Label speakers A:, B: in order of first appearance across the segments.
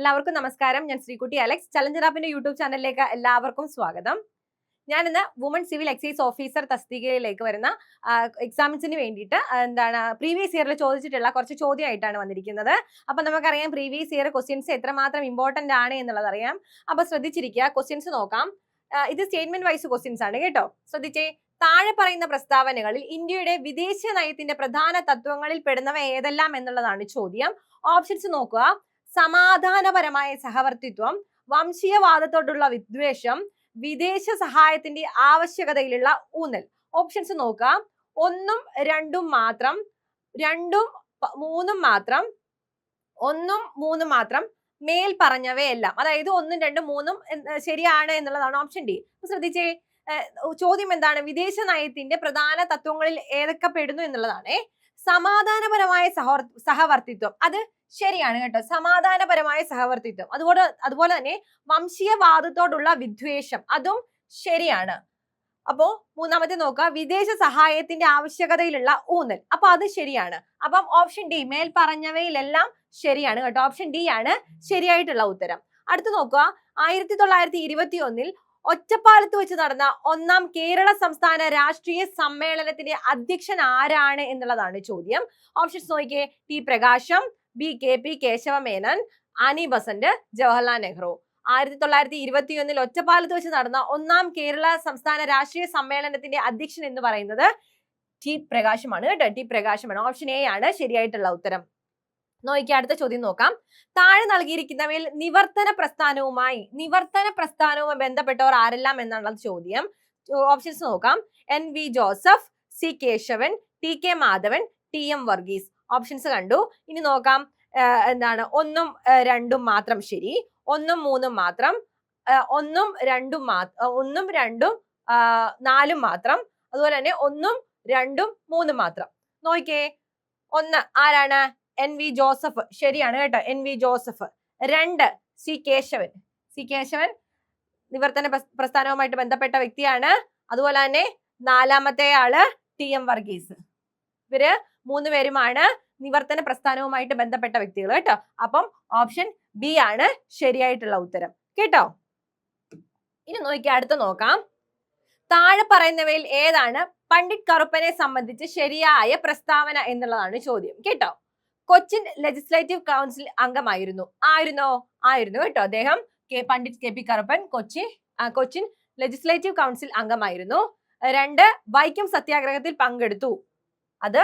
A: എല്ലാവർക്കും നമസ്കാരം. ഞാൻ ശ്രീകുട്ടി അലക്സ്. ചലഞ്ചർ ആപ്പിന്റെ യൂട്യൂബ് ചാനലിലേക്ക് എല്ലാവർക്കും സ്വാഗതം. ഞാൻ ഇന്ന് വുമൺ സിവിൽ എക്സൈസ് ഓഫീസർ തസ്തികയിലേക്ക് വരുന്ന എക്സാമിൻസിന് വേണ്ടിയിട്ട് എന്താണ് പ്രീവിയസ് ഇയറിൽ ചോദിച്ചിട്ടുള്ള കുറച്ച് ചോദ്യമായിട്ടാണ് വന്നിരിക്കുന്നത്. അപ്പം നമുക്കറിയാം പ്രീവിയസ് ഇയർ ക്വസ്റ്റ്യൻസ് എത്രമാത്രം ഇമ്പോർട്ടന്റ് ആണ് എന്നുള്ളത് അറിയാം. അപ്പം ശ്രദ്ധിച്ചിരിക്കുക. ക്വസ്റ്റ്യൻസ് നോക്കാം. ഇത് സ്റ്റേറ്റ്മെന്റ് വൈസ് ക്വസ്റ്റ്യൻസ് ആണ് കേട്ടോ. ശ്രദ്ധിച്ചേ. താഴെ പറയുന്ന പ്രസ്താവനകളിൽ ഇന്ത്യയുടെ വിദേശ നയത്തിന്റെ പ്രധാന തത്വങ്ങളിൽ പെടുന്നവ ഏതെല്ലാം എന്നുള്ളതാണ് ചോദ്യം. ഓപ്ഷൻസ് നോക്കുക. സമാധാനപരമായ സഹവർത്തിത്വം വംശീയവാദത്തോടുള്ള വിദ്വേഷം വിദേശ സഹായത്തിന്റെ ആവശ്യകതയിലുള്ള ഊന്നൽ. ഓപ്ഷൻസ് നോക്കാം. ഒന്നും രണ്ടും മാത്രം രണ്ടും മൂന്നും മാത്രം ഒന്നും മൂന്നും മാത്രം മേൽ പറഞ്ഞവയെല്ലാം അതായത് ഒന്നും രണ്ടും മൂന്നും ശരിയാണ് എന്നുള്ളതാണ് ഓപ്ഷൻ ഡി ശ്രദ്ധിച്ചേ ചോദ്യം എന്താണ്? വിദേശ നയത്തിന്റെ പ്രധാന തത്വങ്ങളിൽ ഏതൊക്കെ പെടുന്നു എന്നുള്ളതാണ്. സമാധാനപരമായ സഹവർ സഹവർത്തിത്വം. അത് ശരിയാണ് കേട്ടോ. സമാധാനപരമായ സഹവർത്തിത്വം. അതുപോലെ അതുപോലെ തന്നെ വംശീയവാദത്തോടുള്ള വിദ്വേഷം. അതും ശരിയാണ്. അപ്പോ മൂന്നാമത്തെ നോക്കുക. വിദേശ സഹായത്തിന്റെ ആവശ്യകതയിലുള്ള ഊന്നൽ. അപ്പൊ അത് ശരിയാണ്. അപ്പം ഓപ്ഷൻ ഡി മേൽ പറഞ്ഞവയിലെല്ലാം ശരിയാണ് കേട്ടോ. ഓപ്ഷൻ ഡി ആണ് ശരിയായിട്ടുള്ള ഉത്തരം. അടുത്ത് നോക്കുക. ആയിരത്തി തൊള്ളായിരത്തി ഇരുപത്തി ഒന്നിൽ ഒറ്റപ്പാലത്ത് വെച്ച് നടന്ന ഒന്നാം കേരള സംസ്ഥാന രാഷ്ട്രീയ സമ്മേളനത്തിന്റെ അധ്യക്ഷൻ ആരാണ് എന്നുള്ളതാണ് ചോദ്യം. ഓപ്ഷൻസ് നോക്കിയേ. T Prakasam B K P Kesava Menon Annie Besant Jawaharlal Nehru. ആയിരത്തി തൊള്ളായിരത്തി ഇരുപത്തി ഒന്നിൽ ഒറ്റപ്പാലത്ത് വെച്ച് നടന്ന ഒന്നാം കേരള സംസ്ഥാന രാഷ്ട്രീയ സമ്മേളനത്തിന്റെ അധ്യക്ഷൻ എന്ന് പറയുന്നത് ടി പ്രകാശമാണ് കേട്ടോ. ടി പ്രകാശമാണ്. ഓപ്ഷൻ എ ആണ്. ശരിയായിട്ടുള്ള ഉത്തരം. നോക്കിയ അടുത്ത ചോദ്യം നോക്കാം. താഴെ നൽകിയിരിക്കുന്നവയിൽ നിവർത്തന പ്രസ്ഥാനവുമായി നിവർത്തന പ്രസ്ഥാനവുമായി ബന്ധപ്പെട്ടവർ ആരെല്ലാം എന്നുള്ള ചോദ്യം. ഓപ്ഷൻസ് നോക്കാം. N V Joseph C Kesavan T K Madhavan T M Varghese. Options കണ്ടു. ഇനി നോക്കാം. എന്താണ്? ഒന്നും രണ്ടും മാത്രം ശരി. ഒന്നും മൂന്നും മാത്രം. ഒന്നും രണ്ടും ഒന്നും രണ്ടും നാലും മാത്രം. അതുപോലെ തന്നെ ഒന്നും രണ്ടും മൂന്നും മാത്രം. നോക്കിയേ. ഒന്ന് ആരാണ്? N V Joseph. ശരിയാണ് കേട്ടോ. N V Joseph. രണ്ട് സി കേശവൻ. സി കേശവൻ നിവർത്തന പ്രസ്- പ്രസ്ഥാനവുമായിട്ട് ബന്ധപ്പെട്ട വ്യക്തിയാണ്. അതുപോലെ തന്നെ നാലാമത്തെ ആൾ ടി എം വർഗീസ്. ഇവർ മൂന്ന് പേരുമാണ് നിവർത്തന പ്രസ്ഥാനവുമായിട്ട് ബന്ധപ്പെട്ട വ്യക്തികൾ കേട്ടോ. അപ്പം ഓപ്ഷൻ ബി ആണ് ശരിയായിട്ടുള്ള ഉത്തരം. കേട്ടോ? ഇനി നോക്കി അടുത്ത നോക്കാം. താഴെ പറയുന്നവയിൽ ഏതാണ്? പണ്ഡിറ്റ് കറുപ്പനെ സംബന്ധിച്ച് ശരിയായ പ്രസ്താവന എന്നുള്ളതാണ് ചോദ്യം. കേട്ടോ? കൊച്ചിൻ ലെജിസ്ലേറ്റീവ് കൗൺസിൽ അംഗമായിരുന്നു. ആയിരുന്നോ? ആയിരുന്നു കേട്ടോ അദ്ദേഹം. K Pandit K P Karuppan Kochi Cochin legislative council അംഗമായിരുന്നു. രണ്ട് വൈക്കം സത്യാഗ്രഹത്തിൽ പങ്കെടുത്തു. അത്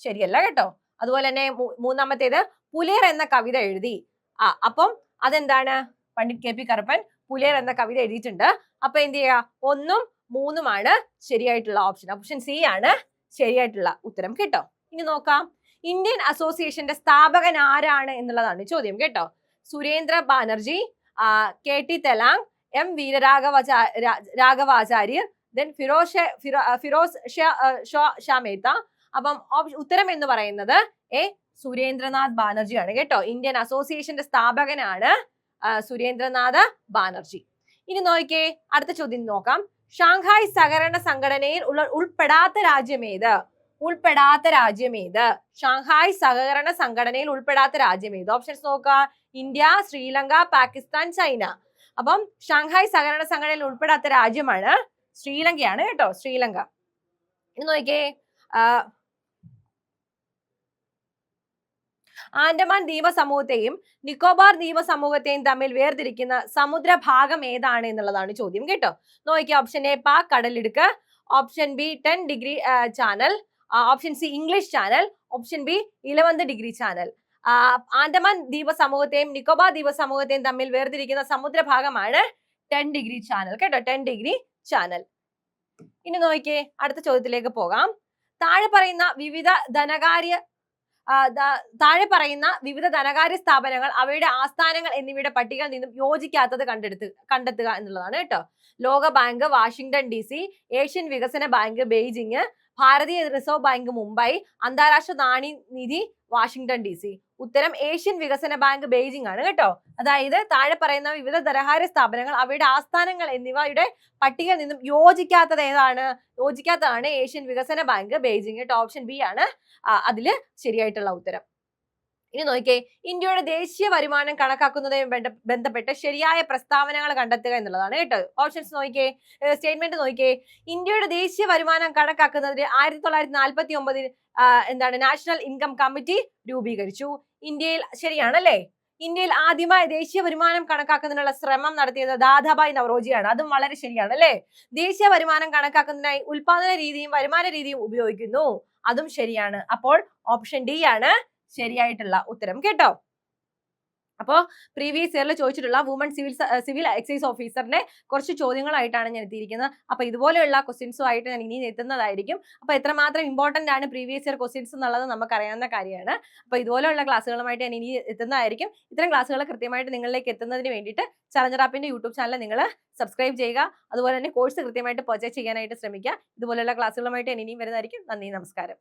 A: ശരിയല്ല കേട്ടോ. അതുപോലെ തന്നെ മൂന്നാമത്തേത് പുലേർ എന്ന കവിത എഴുതി. ആ അപ്പം അതെന്താണ്? പണ്ഡിറ്റ് കെ പി കറുപ്പൻ പുലേർ എന്ന കവിത എഴുതിയിട്ടുണ്ട്. അപ്പൊ എന്ത് ചെയ്യുക? ഒന്നും മൂന്നുമാണ് ശരിയായിട്ടുള്ള ഓപ്ഷൻ ഓപ്ഷൻ സി ആണ് ശരിയായിട്ടുള്ള ഉത്തരം. കേട്ടോ? ഇനി നോക്കാം. ഇന്ത്യൻ അസോസിയേഷന്റെ സ്ഥാപകൻ ആരാണ് എന്നുള്ളതാണ് ചോദ്യം കേട്ടോ? Surendra Banerjee K T Telang M വീരരാഘവചാ Raghavachariar then Firoz Firoz Shah- ആ, ഷാ ഷാ മേത്ത അപ്പം ഉത്തരം എന്ന് പറയുന്നത് എ സുരേന്ദ്രനാഥ് ബാനർജിയാണ് കേട്ടോ? ഇന്ത്യൻ അസോസിയേഷന്റെ സ്ഥാപകനാണ് സുരേന്ദ്രനാഥ് ബാനർജി. ഇനി നോക്കിയേ അടുത്ത ചോദ്യം നോക്കാം. ഷാങ്ഹായ് സഹകരണ സംഘടനയിൽ ഉള്ള ഉൾപ്പെടാത്ത രാജ്യമേത് ഉൾപ്പെടാത്ത രാജ്യം ഏത്? ഷാങ്ഹായ് സഹകരണ സംഘടനയിൽ ഉൾപ്പെടാത്ത രാജ്യം ഏത്? ഓപ്ഷൻസ് നോക്കുക. India Sri Lanka Pakistan China. അപ്പം ഷാങ്ഹായ് സഹകരണ സംഘടനയിൽ ഉൾപ്പെടാത്ത രാജ്യമാണ് ശ്രീലങ്കയാണ് കേട്ടോ. ശ്രീലങ്ക. ഇനി നോക്കിയേ. ആൻഡമാൻ ദ്വീപ സമൂഹത്തെയും നിക്കോബാർ ദ്വീപ സമൂഹത്തെയും തമ്മിൽ വേർതിരിക്കുന്ന സമുദ്രഭാഗം ഏതാണ് എന്നുള്ളതാണ് ചോദ്യം കേട്ടോ. നോക്കിയ ഓപ്ഷൻ എ പാക് കടലിടുക്ക്. Option B ten degree channel option C English channel option B eleventh degree channel Andaman ദ്വീപ സമൂഹത്തെയും നിക്കോബാർ ദ്വീപ സമൂഹത്തെയും തമ്മിൽ വേർതിരിക്കുന്ന സമുദ്രഭാഗമാണ് ടെൻ ഡിഗ്രി ചാനൽ കേട്ടോ ടെൻ ഡിഗ്രി ചാനൽ ഇനി നോക്കിയേ അടുത്ത ചോദ്യത്തിലേക്ക് പോകാം. താഴെ പറയുന്ന വിവിധ ധനകാര്യ താഴെ പറയുന്ന വിവിധ ധനകാര്യ സ്ഥാപനങ്ങൾ അവയുടെ ആസ്ഥാനങ്ങൾ എന്നിവയുടെ പട്ടികയിൽ നിന്നും യോജിക്കാത്തത് കണ്ടെടുത്ത് കണ്ടെത്തുക എന്നുള്ളതാണ് കേട്ടോ. ലോക bank Washington D C Asian വികസന ബാങ്ക് ബെയ്ജിങ് ഭാരതീയ റിസർവ് ബാങ്ക് മുംബൈ അന്താരാഷ്ട്ര നാണ്യനിധി വാഷിംഗ്ടൺ ഡി സി ഉത്തരം ഏഷ്യൻ വികസന ബാങ്ക് ബെയ്ജിംഗ് ആണ് കേട്ടോ. അതായത് താഴെ പറയുന്ന വിവിധ ധനകാര്യ സ്ഥാപനങ്ങൾ അവയുടെ ആസ്ഥാനങ്ങൾ എന്നിവയുടെ പട്ടികയിൽ നിന്നും യോജിക്കാത്തത് ഏതാണ്? യോജിക്കാത്തതാണ് ഏഷ്യൻ വികസന ബാങ്ക് ബെയ്ജിംഗ്. കേട്ടോ ഓപ്ഷൻ ബി ആണ്. അതിൽ ശരിയായിട്ടുള്ള ഉത്തരം. ഇനി നോക്കിയേ ഇന്ത്യയുടെ ദേശീയ വരുമാനം കണക്കാക്കുന്നതുമായി ബന്ധ- ബന്ധപ്പെട്ട് ശരിയായ പ്രസ്താവനകൾ കണ്ടെത്തുക എന്നുള്ളതാണ് കേട്ടോ. ഓപ്ഷൻസ് നോക്കിയേ സ്റ്റേറ്റ്മെന്റ് നോക്കിയേ. ഇന്ത്യയുടെ ദേശീയ വരുമാനം കണക്കാക്കുന്നതിന് ആയിരത്തി തൊള്ളായിരത്തി നാൽപ്പത്തി ഒമ്പതിൽ എന്താണ് നാഷണൽ ഇൻകം കമ്മിറ്റി രൂപീകരിച്ചു. ഇന്ത്യയിൽ ശരിയാണല്ലേ? ഇന്ത്യയിൽ ആദ്യമായി ദേശീയ വരുമാനം കണക്കാക്കുന്നതിനുള്ള ശ്രമം നടത്തിയത് ദാദാബായ് നവറോജിയാണ്. അതും വളരെ ശരിയാണ് അല്ലേ ദേശീയ വരുമാനം കണക്കാക്കുന്നതിനായി ഉൽപാദന രീതിയും വരുമാന രീതിയും ഉപയോഗിക്കുന്നു. അതും ശരിയാണ്. അപ്പോൾ ഓപ്ഷൻ ഡി ആണ്. ശരിയായിട്ടുള്ള ഉത്തരം കേട്ടോ. അപ്പോ പ്രീവിയസ് ഇയറിൽ ചോദിച്ചിട്ടുള്ള വുമൺ സിവിൽ സിവിൽ എക്സൈസ് ഓഫീസറിന്റെ കുറച്ച് ചോദ്യങ്ങളായിട്ടാണ് ഞാൻ എത്തിയിരിക്കുന്നത്. അപ്പോൾ ഇതുപോലെയുള്ള ക്വസ്റ്റ്യൻസും ആയിട്ട് ഞാൻ ഇനി എത്തുന്നതായിരിക്കും. അപ്പോൾ എത്രമാത്രം ഇമ്പോർട്ടന്റ് ആണ് പ്രീവിയസ് ഇയർ ക്വസ്റ്റ്യൻസ് എന്നുള്ളത് നമുക്ക് അറിയാവുന്ന കാര്യമാണ്. അപ്പോൾ ഇതുപോലെയുള്ള ക്ലാസ്സുകളുമായിട്ട് ഞാൻ ഇനി എത്തുന്നതായിരിക്കും. ഇത്തരം ക്ലാസ്സുകൾ കൃത്യമായിട്ട് നിങ്ങളിലേക്ക് എത്തുന്നതിന് വേണ്ടിയിട്ട് ചലഞ്ചർ ആപ്പിന്റെ യൂട്യൂബ് ചാനൽ നിങ്ങൾ സബ്സ്ക്രൈബ് ചെയ്യുക. അതുപോലെ തന്നെ കോഴ്സ് കൃത്യമായിട്ട് പർച്ചേസ് ചെയ്യാനായിട്ട് ശ്രമിക്കുക. ഇതുപോലെയുള്ള ക്ലാസ്സുകളുമായിട്ട് ഞാൻ ഇനിയും വരുന്നതായിരിക്കും. നന്ദി നമസ്കാരം.